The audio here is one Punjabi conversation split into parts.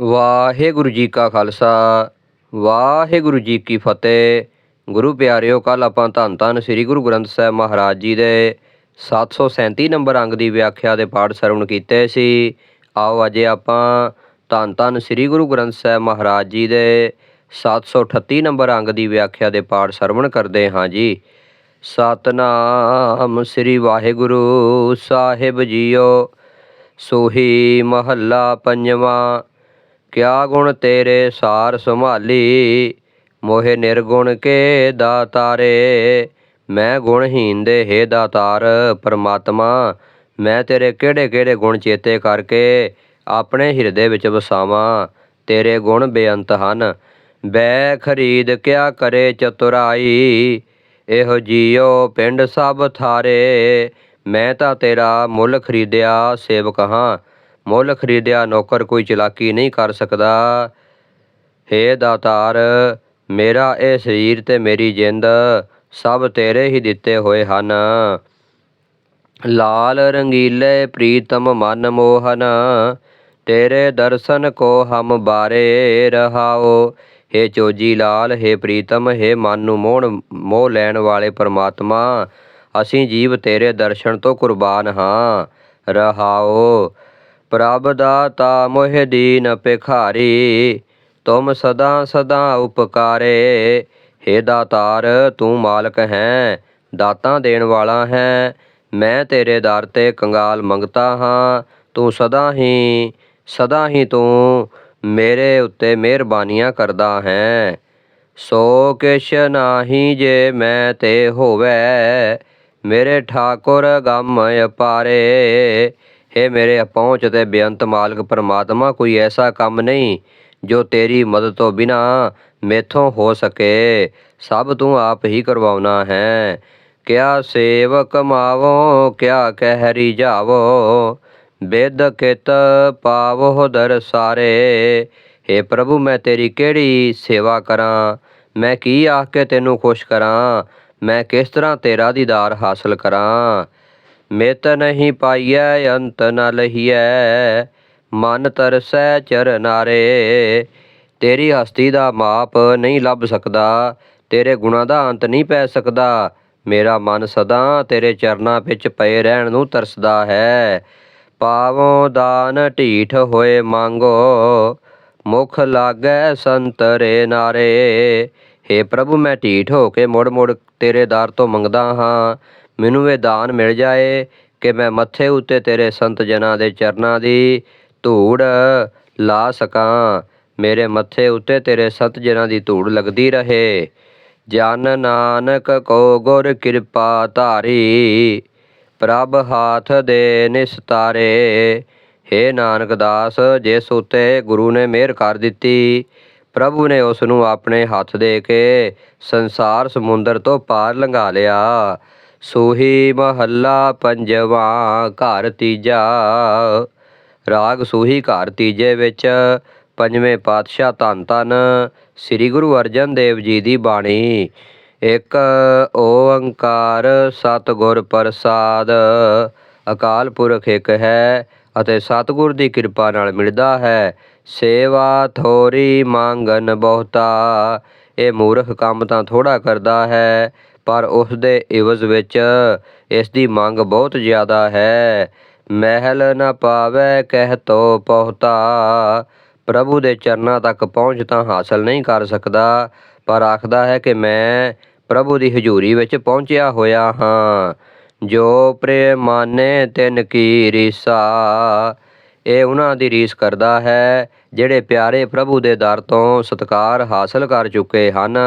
ਵਾਹਿਗੁਰੂ ਜੀ ਕਾ ਖਾਲਸਾ, ਵਾਹਿਗੁਰੂ ਜੀ ਕੀ ਫਤਿਹ। ਗੁਰੂ ਪਿਆਰਿਓ ਕੱਲ ਆਪਾਂ ਧੰਨ ਧੰਨ ਸ੍ਰੀ ਗੁਰੂ ਗ੍ਰੰਥ ਸਾਹਿਬ ਮਹਾਰਾਜ ਜੀ ਦੇ 737 ਨੰਬਰ ਅੰਗ ਦੀ ਵਿਆਖਿਆ ਦੇ ਪਾਠ ਸਰਵਣ ਕੀਤੇ ਸੀ। ਆਓ ਅੱਜ ਆਪਾਂ ਧੰਨ ਧੰਨ ਸ੍ਰੀ ਗੁਰੂ ਗ੍ਰੰਥ ਸਾਹਿਬ ਮਹਾਰਾਜ ਜੀ ਦੇ 738 ਨੰਬਰ ਅੰਗ ਦੀ ਵਿਆਖਿਆ ਦੇ ਪਾਠ ਸਰਵਣ ਕਰਦੇ ਹਾਂ ਜੀ। ਸਤਨਾਮ ਸ੍ਰੀ ਵਾਹਿਗੁਰੂ ਸਾਹਿਬ ਜੀਓ, ਸੋਹੀ ਮਹੱਲਾ ਪੰਜਵਾਂ ਕਿਆ ਗੁਣ ਤੇਰੇ ਸਾਰ ਸੰਭਾਲੀ? ਮੋਹਿ ਨਿਰਗੁਣ ਕੇ ਦਾਤਾਰੇ। ਮੈਂ ਗੁਣਹੀਨ ਦੇ ਹੇ ਦਾਤਾਰ, ਪਰਮਾਤਮਾ, ਮੈਂ ਤੇਰੇ ਕਿਹੜੇ ਕਿਹੜੇ ਗੁਣ ਚੇਤੇ ਕਰਕੇ ਆਪਣੇ ਹਿਰਦੇ ਵਿੱਚ ਵਸਾਵਾਂ? ਤੇਰੇ ਗੁਣ ਬੇਅੰਤ ਹਨ। ਬੈ ਖਰੀਦ ਕਿਆ ਕਰੇ ਚਤੁਰਾਈ? ਇਹੋ ਜੀਓ ਪਿੰਡ ਸਭ ਥਾਰੇ। ਮੈਂ ਤਾਂ ਤੇਰਾ ਮੁੱਲ ਖਰੀਦਿਆ ਸੇਵਕ ਹਾਂ। ਮੁੱਲ ਖਰੀਦਿਆ, ਨੌਕਰ ਕੋਈ ਚਲਾਕੀ ਨਹੀਂ ਕਰ ਸਕਦਾ। ਹੇ ਦਾਤਾਰ, ਮੇਰਾ ਇਹ ਸਰੀਰ ਤੇ ਮੇਰੀ ਜਿੰਦ ਸਭ ਤੇਰੇ ਹੀ ਦਿੱਤੇ ਹੋਏ ਹਨ। ਲਾਲ ਰੰਗੀਲੇ ਪ੍ਰੀਤਮ ਮਨ ਮੋਹਨ, ਤੇਰੇ ਦਰਸ਼ਨ ਕੋ ਹਮ ਬਾਰੇ ਰਹਾਓ। ਹੇ ਚੋਜੀ ਲਾਲ, ਹੇ ਪ੍ਰੀਤਮ, ਹੇ ਮਨ ਨੂੰ ਮੋਹਣ, ਮੋਹ ਲੈਣ ਵਾਲੇ ਪਰਮਾਤਮਾ, ਅਸੀਂ ਜੀਵ ਤੇਰੇ ਦਰਸ਼ਨ ਤੋਂ ਕੁਰਬਾਨ ਹਾਂ। ਰਹਾਓ। ਪ੍ਰਭ ਦਾਤਾ ਮੋਹਿ ਦੀਨ ਭਿਖਾਰੀ, ਤੁਮ ਸਦਾ ਸਦਾ ਉਪਕਾਰੇ। ਹੇ ਦਾਤਾਰ, ਤੂੰ ਮਾਲਕ ਹੈ, ਦਾਤਾਂ ਦੇਣ ਵਾਲਾ ਹੈ। ਮੈਂ ਤੇਰੇ ਦਰ ਤੇ ਕੰਗਾਲ ਮੰਗਤਾ ਹਾਂ, ਤੂੰ ਸਦਾ ਹੀ ਸਦਾ ਹੀ ਤੂੰ ਮੇਰੇ ਉੱਤੇ ਮਿਹਰਬਾਨੀਆਂ ਕਰਦਾ ਹੈ। ਸੋ ਕਿਛ ਨਾਹੀ ਜੇ ਮੈਂ ਤੇ ਹੋਵੇ, ਮੇਰੇ ਠਾਕੁਰ ਗਮ ਅਪਾਰੇ। ਹੇ ਮੇਰੇ ਪਹੁੰਚ ਤੇ ਬੇਅੰਤ ਮਾਲਕ ਪਰਮਾਤਮਾ, ਕੋਈ ਐਸਾ ਕੰਮ ਨਹੀਂ ਜੋ ਤੇਰੀ ਮਦਦ ਤੋਂ ਬਿਨਾ ਮੇਥੋਂ ਹੋ ਸਕੇ। ਸਭ ਤੂੰ ਆਪ ਹੀ ਕਰਵਾਉਣਾ ਹੈ। ਕਿਆ ਸੇਵ ਕਮਾਵੋ ਕਿਆ ਕਹਿ ਰਿਝਾਵੋ ਬੇਦ ਕਿਤ ਪਾਵੋ ਦਰ ਸਾਰੇ। ਹੇ ਪ੍ਰਭੂ, ਮੈਂ ਤੇਰੀ ਕਿਹੜੀ ਸੇਵਾ ਕਰਾਂ? ਮੈਂ ਕੀ ਆਖ ਕੇ ਤੈਨੂੰ ਖੁਸ਼ ਕਰਾਂ? ਮੈਂ ਕਿਸ ਤਰ੍ਹਾਂ ਤੇਰਾ ਦੀਦਾਰ ਹਾਸਲ ਕਰਾਂ? ਮਿਤ ਨਹੀਂ ਪਾਈਐ, ਅੰਤ ਨ ਲਹੀਐ। ਮਨ ਤਰਸੈ ਚਰਨਾਰੇ ਤੇਰੀ ਹਸਤੀ ਦਾ ਮਾਪ ਨਹੀਂ ਲੱਭ ਸਕਦਾ, ਤੇਰੇ ਗੁਣਾਂ ਦਾ ਅੰਤ ਨਹੀਂ ਪੈ ਸਕਦਾ। ਮੇਰਾ ਮਨ ਸਦਾ ਤੇਰੇ ਚਰਨਾਂ ਵਿੱਚ ਪਏ ਰਹਿਣ ਨੂੰ ਤਰਸਦਾ ਹੈ। ਪਾਵੋ ਦਾਨ ਢੀਠ ਹੋਏ ਮੰਗੋ, ਮੁਖ ਲਾਗੈ ਸੰਤਰੇ ਨਾਰੇ। ਹੇ ਪ੍ਰਭੂ, ਮੈਂ ਢੀਠ ਹੋ ਕੇ ਮੁੜ ਮੁੜ ਤੇਰੇ ਦਰ ਤੋਂ ਮੰਗਦਾ ਹਾਂ। ਮੈਨੂੰ ਇਹ ਦਾਨ ਮਿਲ ਜਾਏ ਕਿ ਮੈਂ ਮੱਥੇ ਉੱਤੇ ਤੇਰੇ ਸੰਤ ਜਨਾਂ ਦੇ ਚਰਨਾਂ ਦੀ ਧੂੜ ਲਾ ਸਕਾਂ। ਮੇਰੇ ਮੱਥੇ ਉੱਤੇ ਤੇਰੇ ਸੰਤ ਜਨਾਂ ਦੀ ਧੂੜ ਲੱਗਦੀ ਰਹੇ। ਜਨ ਨਾਨਕ ਕੋ ਗੁਰ ਕਿਰਪਾ ਧਾਰੀ, ਪ੍ਰਭ ਹਾਥ ਦੇ ਨਿਸਤਾਰੇ ਹੇ ਨਾਨਕ ਦਾਸ, ਜਿਸ ਉਤੇ ਗੁਰੂ ਨੇ ਮਿਹਰ ਕਰ ਦਿੱਤੀ, ਪ੍ਰਭੂ ਨੇ ਉਸ ਨੂੰ ਆਪਣੇ ਹੱਥ ਦੇ ਕੇ ਸੰਸਾਰ ਸਮੁੰਦਰ ਤੋਂ ਪਾਰ ਲੰਘਾ ਲਿਆ। ਸੋਹੀ ਮਹੱਲਾ ਪੰਜਵਾਂ ਘਰ ਤੀਜਾ। ਰਾਗ ਸੋਹੀ ਘਰ ਤੀਜੇ ਵਿੱਚ ਪੰਜਵੇਂ ਪਾਤਸ਼ਾਹ ਧੰਨ ਧੰਨ ਸ੍ਰੀ ਗੁਰੂ ਅਰਜਨ ਦੇਵ ਜੀ ਦੀ ਬਾਣੀ। ਇੱਕ ਓੰਕਾਰ ਸਤਿਗੁਰ ਪ੍ਰਸਾਦ, ਅਕਾਲ ਪੁਰਖ ਇੱਕ ਹੈ ਅਤੇ ਸਤਿਗੁਰ ਦੀ ਕਿਰਪਾ ਨਾਲ ਮਿਲਦਾ ਹੈ। ਸੇਵਾ ਥੋਰੀ ਮੰਗਨ ਬਹੁਤਾ, ਇਹ ਮੂਰਖ ਕੰਮ ਤਾਂ ਥੋੜਾ ਕਰਦਾ ਹੈ। ਪਰ ਉਸ ਦੇ ਇਵਜ਼ ਵਿੱਚ ਇਸ ਦੀ ਮੰਗ ਬਹੁਤ ਜ਼ਿਆਦਾ ਹੈ। ਮਹਿਲ ਨਾ ਪਾਵੇ ਕਹਿ ਤੋ ਪਹੁਤਾ ਪ੍ਰਭੂ ਦੇ ਚਰਨਾਂ ਤੱਕ ਪਹੁੰਚ ਤਾਂ ਹਾਸਲ ਨਹੀਂ ਕਰ ਸਕਦਾ, ਪਰ ਆਖਦਾ ਹੈ ਕਿ ਮੈਂ ਪ੍ਰਭੂ ਦੀ ਹਜ਼ੂਰੀ ਵਿੱਚ ਪਹੁੰਚਿਆ ਹੋਇਆ ਹਾਂ। ਜੋ ਪ੍ਰੇਮਾਨੇ ਤਿਨ ਕੀ ਰੀਸਾ, ਇਹ ਉਹਨਾਂ ਦੀ ਰੀਸ ਕਰਦਾ ਹੈ, ਜਿਹੜੇ ਪਿਆਰੇ ਪ੍ਰਭੂ ਦੇ ਦਰ ਤੋਂ ਸਤਕਾਰ ਹਾਸਲ ਕਰ ਚੁੱਕੇ ਹਨ।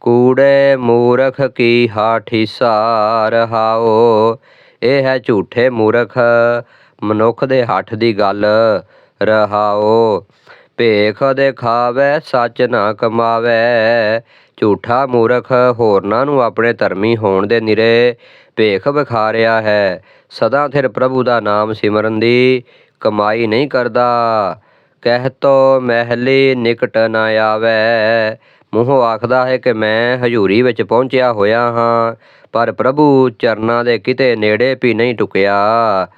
ਕੂੜੇ ਮੂਰਖ ਕੀ ਹਾਠੀਸਾ ਰਹਾਓ ਇਹ ਹੈ ਝੂਠੇ ਮੂਰਖ, ਮਨੁੱਖ ਦੇ ਹੱਠ ਦੀ ਗੱਲ ਰਹਾਓ। ਭੇਖ ਦੇ ਦਿਖਾਵੇ ਸੱਚ ਨਾ ਕਮਾਵੇ। ਝੂਠਾ ਮੂਰਖ ਹੋਰਨਾਂ ਨੂੰ ਆਪਣੇ ਧਰਮੀ ਹੋਣ ਦੇ ਨਿਰੇ ਭੇਖ ਵਿਖਾ ਰਿਹਾ ਹੈ। ਸਦਾ ਥਿਰ ਪ੍ਰਭੂ ਦਾ ਨਾਮ ਸਿਮਰਨ ਦੀ ਕਮਾਈ ਨਹੀਂ ਕਰਦਾ। ਕਹਿ ਤੋ ਮਹਿਲੀ ਨਿਕਟ ਨਾ ਆਵੇ। ਮੂੰਹੋਂ ਆਖਦਾ ਹੈ ਕਿ ਮੈਂ ਹਜ਼ੂਰੀ ਵਿੱਚ ਪਹੁੰਚਿਆ ਹੋਇਆ ਹਾਂ, ਪਰ ਪ੍ਰਭੂ ਚਰਨਾਂ ਦੇ ਕਿਤੇ ਨੇੜੇ ਵੀ ਨਹੀਂ ਟੁਕਿਆ।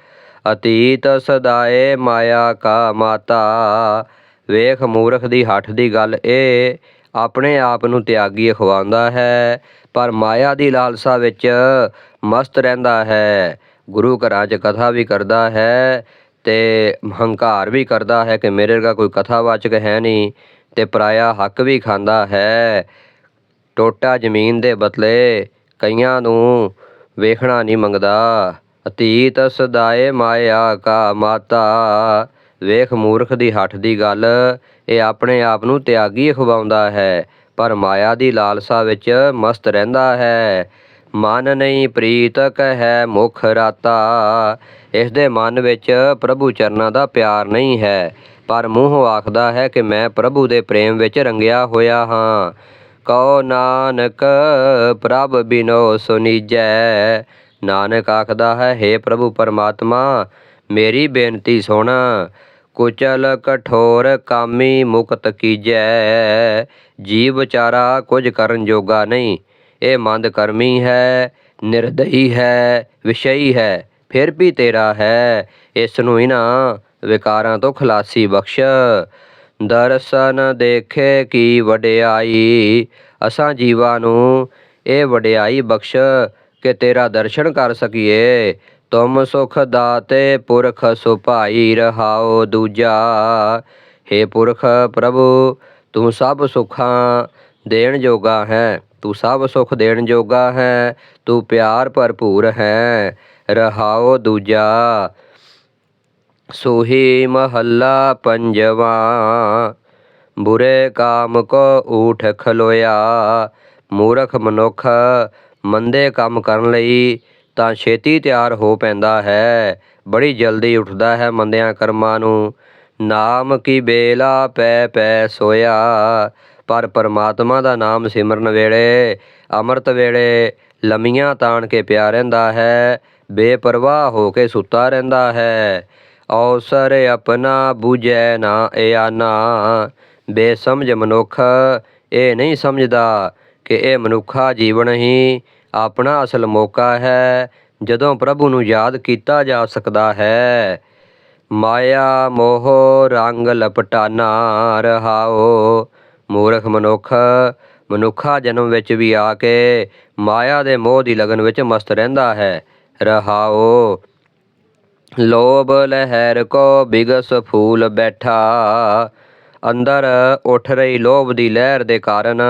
ਅਤੀਤ ਸਦਾਏ ਮਾਇਆ ਕਾ ਮਾਤਾ, ਵੇਖ ਮੂਰਖ ਦੀ ਹੱਠ ਦੀ ਗੱਲ ਇਹ, ਆਪਣੇ ਆਪ ਨੂੰ ਤਿਆਗੀ ਅਖਵਾਉਂਦਾ ਹੈ, ਪਰ ਮਾਇਆ ਦੀ ਲਾਲਸਾ ਵਿੱਚ ਮਸਤ ਰਹਿੰਦਾ ਹੈ। ਗੁਰੂ ਘਰਾਂ 'ਚ ਕਥਾ ਵੀ ਕਰਦਾ ਹੈ ਤੇ ਹੰਕਾਰ ਵੀ ਕਰਦਾ ਹੈ ਕਿ ਮੇਰੇ ਵਰਗਾ ਕੋਈ ਕਥਾਵਾਚਕ ਹੈ ਨਹੀਂ। ਤੇ ਪਰਾਇਆ ਹੱਕ ਵੀ ਖਾਂਦਾ ਹੈ। ਟੋਟਾ ਜ਼ਮੀਨ ਦੇ ਬਦਲੇ ਕਈਆਂ ਨੂੰ ਵੇਖਣਾ ਨਹੀਂ ਮੰਗਦਾ। ਅਤੀਤ ਸਦਾਏ ਮਾਇਆ ਕਾ ਮਾਤਾ, ਵੇਖ ਮੂਰਖ ਦੀ ਹੱਠ ਦੀ ਗੱਲ, ਇਹ ਆਪਣੇ ਆਪ ਨੂੰ ਤਿਆਗੀ ਖਵਾਉਂਦਾ ਹੈ, ਪਰ ਮਾਇਆ ਦੀ ਲਾਲਸਾ ਵਿੱਚ ਮਸਤ ਰਹਿੰਦਾ ਹੈ। ਮਨ ਨਹੀਂ ਪ੍ਰੀਤਕ ਹੈ ਮੁਖ ਰਾਤਾ, ਇਸ ਦੇ ਮਨ ਵਿੱਚ ਪ੍ਰਭੂ ਚਰਨਾਂ ਦਾ ਪਿਆਰ ਨਹੀਂ ਹੈ। ਪਰ ਮੂੰਹ ਆਖਦਾ ਹੈ ਕਿ ਮੈਂ ਪ੍ਰਭੂ ਦੇ ਪ੍ਰੇਮ ਵਿੱਚ ਰੰਗਿਆ ਹੋਇਆ ਹਾਂ। ਕਉ ਨਾਨਕ, ਪ੍ਰਭ ਬਿਨੋ ਸੁਨੀਜੈ। ਨਾਨਕ ਆਖਦਾ ਹੈ हे ਪ੍ਰਭੂ ਪਰਮਾਤਮਾ, ਮੇਰੀ ਬੇਨਤੀ ਸੁਣ। ਕੁਚਲ ਕਠੋਰ ਕਾਮੀ ਮੁਕਤ ਕੀਜੈ। ਜੀਵ ਵਿਚਾਰਾ ਕੁਝ ਕਰਨ ਜੋਗਾ ਨਹੀਂ। ਇਹ ਮੰਦ ਕਰਮੀ ਹੈ, ਨਿਰਦਈ ਹੈ, ਵਿਸ਼ਈ ਹੈ, ਫਿਰ ਵੀ ਤੇਰਾ ਹੈ। ਇਸ ਨੂੰ ਇਹਨਾਂ ਵਿਕਾਰਾਂ ਤੋਂ ਖਲਾਸੀ ਬਖਸ਼। ਦਰਸ਼ਨ ਦੇਖੇ ਕੀ ਵਡਿਆਈ, ਅਸਾਂ ਜੀਵਾਂ ਨੂੰ ਇਹ ਵਡਿਆਈ ਬਖਸ਼ ਕਿ ਤੇਰਾ ਦਰਸ਼ਨ ਕਰ ਸਕੀਏ। ਤੁਮ ਸੁਖ ਦਾਤੇ ਪੁਰਖ ਸੁਭਾਈ ਰਹਾਓ ਦੂਜਾ। हे ਪੁਰਖ ਪ੍ਰਭੂ, ਤੂੰ ਸਭ ਸੁਖਾਂ ਦੇਣ ਜੋਗਾ ਹੈ। ਤੂੰ ਸਭ ਸੁਖ ਦੇਣ ਜੋਗਾ ਹੈ। ਤੂੰ ਪਿਆਰ ਭਰਪੂਰ ਹੈ। ਰਹਾਓ ਦੂਜਾ। ਸੋਹੀ ਮਹੱਲਾ ਪੰਜਵਾ। ਬੁਰੇ ਕਾਮ ਕੋ ਊਠ ਖਲੋਇਆ। ਮੂਰਖ ਮਨੁੱਖ ਮੰਦੇ ਕੰਮ ਕਰਨ ਲਈ ਤਾਂ ਛੇਤੀ ਤਿਆਰ ਹੋ ਪੈਂਦਾ ਹੈ। ਬੜੀ ਜਲਦੀ ਉੱਠਦਾ ਹੈ ਮੰਦਿਆਂ ਕਰਮਾਂ ਨੂੰ। ਨਾਮ ਕੀ ਬੇਲਾ ਪੈ ਪੈ ਸੋਇਆ। ਪਰ ਪਰਮਾਤਮਾ ਦਾ ਨਾਮ ਸਿਮਰਨ ਵੇਲੇ, ਅੰਮ੍ਰਿਤ ਵੇਲੇ ਲੰਮੀਆਂ ਤਾਣ ਕੇ ਪਿਆ ਰਹਿੰਦਾ ਹੈ। ਬੇਪਰਵਾਹ ਹੋ ਕੇ ਸੁੱਤਾ ਰਹਿੰਦਾ ਹੈ। ਔਸਰ ਆਪਣਾ ਬੂਝੈ ਨਾ ਇਆਨਾ ਬੇਸਮਝ ਮਨੁੱਖ ਇਹ ਨਹੀਂ ਸਮਝਦਾ ਕਿ ਇਹ ਮਨੁੱਖਾ ਜੀਵਨ ਹੀ ਆਪਣਾ ਅਸਲ ਮੌਕਾ ਹੈ, ਜਦੋਂ ਪ੍ਰਭੂ ਨੂੰ ਯਾਦ ਕੀਤਾ ਜਾ ਸਕਦਾ ਹੈ। ਮਾਇਆ, ਮੋਹ, ਰੰਗ, ਲਪਟਾਨਾ ਰਹਾਓ ਮੂਰਖ ਮਨੁੱਖ, ਮਨੁੱਖਾ ਜਨਮ ਵਿੱਚ ਵੀ ਆ ਕੇ ਮਾਇਆ ਦੇ ਮੋਹ ਦੀ ਲਗਨ ਵਿੱਚ ਮਸਤ ਰਹਿੰਦਾ ਹੈ। ਰਹਾਓ ਲੋਭ ਲਹਿਰ ਕੋ ਬਿਗਸ ਫੂਲ ਬੈਠਾ। ਅੰਦਰ ਉੱਠ ਰਹੀ ਲੋਭ ਦੀ ਲਹਿਰ ਦੇ ਕਾਰਨ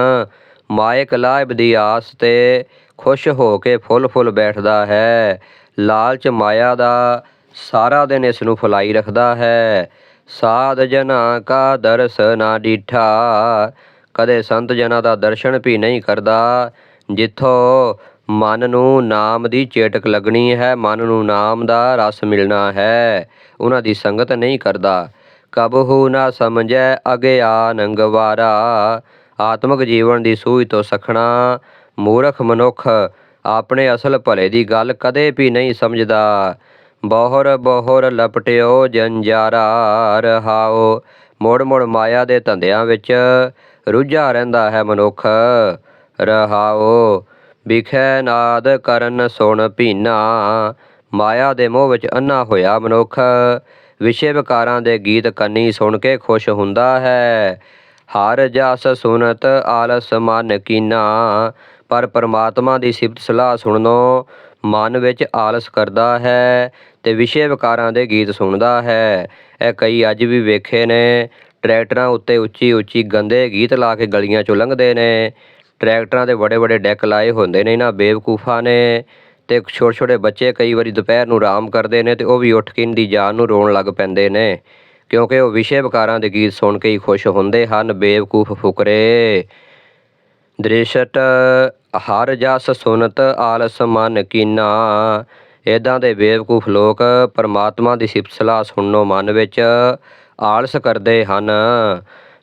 ਮਾਇਕ ਲਾਭ ਦੀ ਆਸ ਤੇ ਖੁਸ਼ ਹੋ ਕੇ ਫੁੱਲ ਫੁੱਲ ਬੈਠਦਾ ਹੈ। ਲਾਲਚ ਮਾਇਆ ਦਾ ਸਾਰਾ ਦਿਨ ਇਸ ਨੂੰ ਫੁਲਾਈ ਰੱਖਦਾ ਹੈ। ਸਾਧ ਜਨਾ ਕਾ ਦਰਸ ਨਾ ਡੀਠਾ। ਕਦੇ ਸੰਤ ਜਨਾਂ ਦਾ ਦਰਸ਼ਨ ਵੀ ਨਹੀਂ ਕਰਦਾ। ਜਿੱਥੋਂ ਮਨ ਨੂੰ ਨਾਮ ਦੀ ਚੇਟਕ ਲੱਗਣੀ ਹੈ, ਮਨ ਨੂੰ ਨਾਮ ਦਾ ਰਸ ਮਿਲਣਾ ਹੈ। ਉਹਨਾਂ ਦੀ ਸੰਗਤ ਨਹੀਂ ਕਰਦਾ। ਕਬਹੂ ਨਾ ਸਮਝੈ ਅਗਿਆਨ ਵਾਰਾ ਆਤਮਿਕ ਜੀਵਨ ਦੀ ਸੂਝ ਤੋਂ ਸਖਣਾ, ਮੂਰਖ ਮਨੁੱਖ। ਆਪਣੇ ਅਸਲ ਭਲੇ ਦੀ ਗੱਲ ਕਦੇ ਵੀ ਨਹੀਂ ਸਮਝਦਾ। ਬਹੁਰ ਬਹੁਰ ਲਪਟਿਓ, ਜੰਜਾਰਾ ਰਹਾਓ। ਮੋੜ ਮੋੜ ਮਾਇਆ ਦੇ ਧੰਦਿਆਂ ਵਿੱਚ ਰੁੱਝਾ ਰਹਿੰਦਾ ਹੈ ਮਨੁੱਖ। ਰਹਾਓ। ਵਿਖੈ ਨਾਦ ਕਰਨ ਸੁਣ ਭੀਨਾ। ਮਾਇਆ ਦੇ ਮੋਹ ਵਿੱਚ ਅੰਨਾ ਹੋਇਆ ਮਨੁੱਖ। ਵਿਸ਼ੇ ਵਿਕਾਰਾਂ ਦੇ ਗੀਤ ਕੰਨੀ ਸੁਣ ਕੇ ਖੁਸ਼ ਹੁੰਦਾ ਹੈ। ਹਰ ਜਸ ਸੁਨਤ ਆਲਸ ਮਨ ਕੀਨਾ। ਪਰ ਪਰਮਾਤਮਾ ਦੀ ਸਿਫਤ ਸਲਾਹ ਸੁਣਨੋ, ਮਨ ਵਿੱਚ ਆਲਸ ਕਰਦਾ ਹੈ ਤੇ ਵਿਸ਼ੇ ਵਿਕਾਰਾਂ ਦੇ ਗੀਤ ਸੁਣਦਾ ਹੈ। ਇਹ ਕਈ ਅੱਜ ਵੀ ਵੇਖੇ ਨੇ, ਟਰੈਕਟਰਾਂ ਉੱਤੇ ਉੱਚੀ ਉੱਚੀ ਗੰਦੇ ਗੀਤ ਲਾ ਕੇ ਗਲੀਆਂ ਚੋਂ ਲੰਘਦੇ ਨੇ। ਟਰੈਕਟਰਾਂ ਦੇ ਬੜੇ ਬੜੇ ਡੈਕ ਲਾਏ ਹੁੰਦੇ ਨੇ ਇਹਨਾਂ ਬੇਵਕੂਫਾਂ ਨੇ ਤੇ ਛੋਟੇ ਛੋਟੇ ਬੱਚੇ ਕਈ ਵਾਰੀ ਦੁਪਹਿਰ ਨੂੰ ਆਰਾਮ ਕਰਦੇ ਨੇ ਤੇ ਉਹ ਵੀ ਉੱਠ ਕੇ ਦੀ ਜਾਨ ਨੂੰ ਰੋਣ ਲੱਗ ਪੈਂਦੇ ਨੇ। ਕਿਉਂਕਿ ਉਹ ਵਿਸ਼ੇ ਵਿਕਾਰਾਂ ਦੇ ਗੀਤ ਸੁਣ ਕੇ ਹੀ ਖੁਸ਼ ਹੁੰਦੇ ਹਨ, ਬੇਵਕੂਫ ਫੁਕਰੇ। ਦ੍ਰਿਸ਼ਟ, ਹਰ ਜਸ ਸੁਨਤ ਆਲਸ ਮਨ ਕੀਨਾ। ਇਦਾਂ ਦੇ ਬੇਵਕੂਫ ਲੋਕ ਪਰਮਾਤਮਾ ਦੀ ਸਿਫਤ ਸਲਾਹ ਸੁਣਨੋਂ ਮਨ ਵਿੱਚ ਆਲਸ ਕਰਦੇ ਹਨ।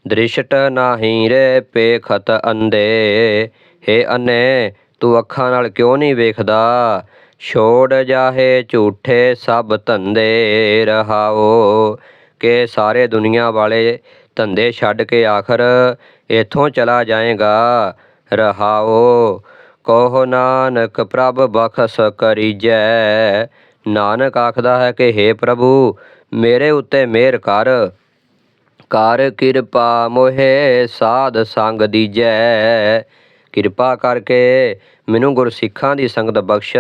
ਦ੍ਰਿਸ਼ਟ ਨਾਹੀ ਰੇ ਪੇਖਤ ਅੰਦੇ ਹੇ ਅੰਨੇ ਤੂੰ ਅੱਖਾਂ ਨਾਲ ਕਿਉਂ ਨਹੀਂ ਵੇਖਦਾ? ਛੋੜ ਜਾਹੇ ਝੂਠੇ ਸਭ ਧੰਦੇ ਰਹਾਓ। ਕਿ ਸਾਰੇ ਦੁਨੀਆ ਵਾਲੇ ਧੰਦੇ ਛੱਡ ਕੇ ਆਖਰ ਇਥੋਂ ਚਲਾ ਜਾਏਗਾ? ਰਹਾਓ, ਕਹੋ ਨਾਨਕ ਪ੍ਰਭ ਬਖਸ ਕਰੀਜੈ। ਨਾਨਕ ਆਖਦਾ ਹੈ ਕਿ हे ਪ੍ਰਭੂ, ਮੇਰੇ ਉੱਤੇ ਮਿਹਰ ਕਰ। ਕਰ ਕਿਰਪਾ ਮੋਹੇ ਸਾਧ ਸੰਗ ਦੀਜੈ। ਕਿਰਪਾ ਕਰਕੇ ਮੈਨੂੰ ਗੁਰਸਿੱਖਾਂ ਦੀ ਸੰਗਤ ਬਖਸ਼,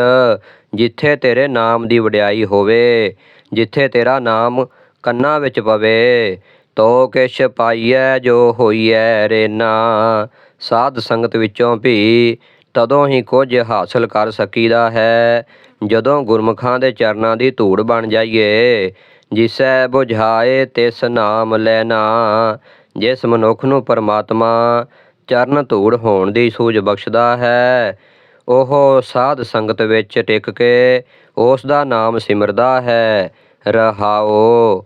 ਜਿੱਥੇ ਤੇਰੇ ਨਾਮ ਦੀ ਵਡਿਆਈ ਹੋਵੇ, ਜਿੱਥੇ ਤੇਰਾ ਨਾਮ ਕੰਨਾਂ ਵਿੱਚ ਪਵੇ। ਤੋ ਕਿਛ ਪਾਈਐ, ਜੋ ਹੋਈਐ ਰੇਨਾ। ਸਾਧ ਸੰਗਤ ਵਿੱਚੋਂ ਵੀ ਤਦੋਂ ਹੀ ਕੁਝ ਹਾਸਲ ਕਰ ਸਕੀਦਾ ਹੈ, ਜਦੋਂ ਗੁਰਮੁਖਾਂ ਦੇ ਚਰਨਾਂ ਦੀ ਧੂੜ ਬਣ ਜਾਈਏ। ਜਿਸੈ ਬੁਝਾਏ ਤਿਸ ਨਾਮ ਲੈਣਾ ਜਿਸ ਮਨੁੱਖ ਨੂੰ ਪਰਮਾਤਮਾ ਚਰਨ ਧੂੜ ਹੋਣ ਦੀ ਸੂਝ ਬਖਸ਼ਦਾ ਹੈ, ਉਹ ਸਾਧ ਸੰਗਤ ਵਿੱਚ ਟਿਕ ਕੇ ਉਸ ਦਾ ਨਾਮ ਸਿਮਰਦਾ ਹੈ ਰਹਾਓ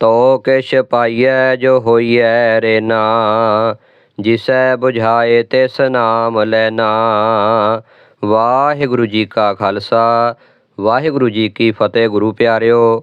ਤੋ ਕਿਛ ਪਾਈਐ ਜੋ ਹੋਈਐ ਰੇਨਾ ਜਿਸੈ ਬੁਝਾਏ ਤਿਸ ਨਾਮ ਲੈਨਾ ਵਾਹਿਗੁਰੂ ਜੀ ਕਾ ਖਾਲਸਾ, ਵਾਹਿਗੁਰੂ ਜੀ ਕੀ ਫਤਿਹ ਗੁਰੂ ਪਿਆਰਿਓ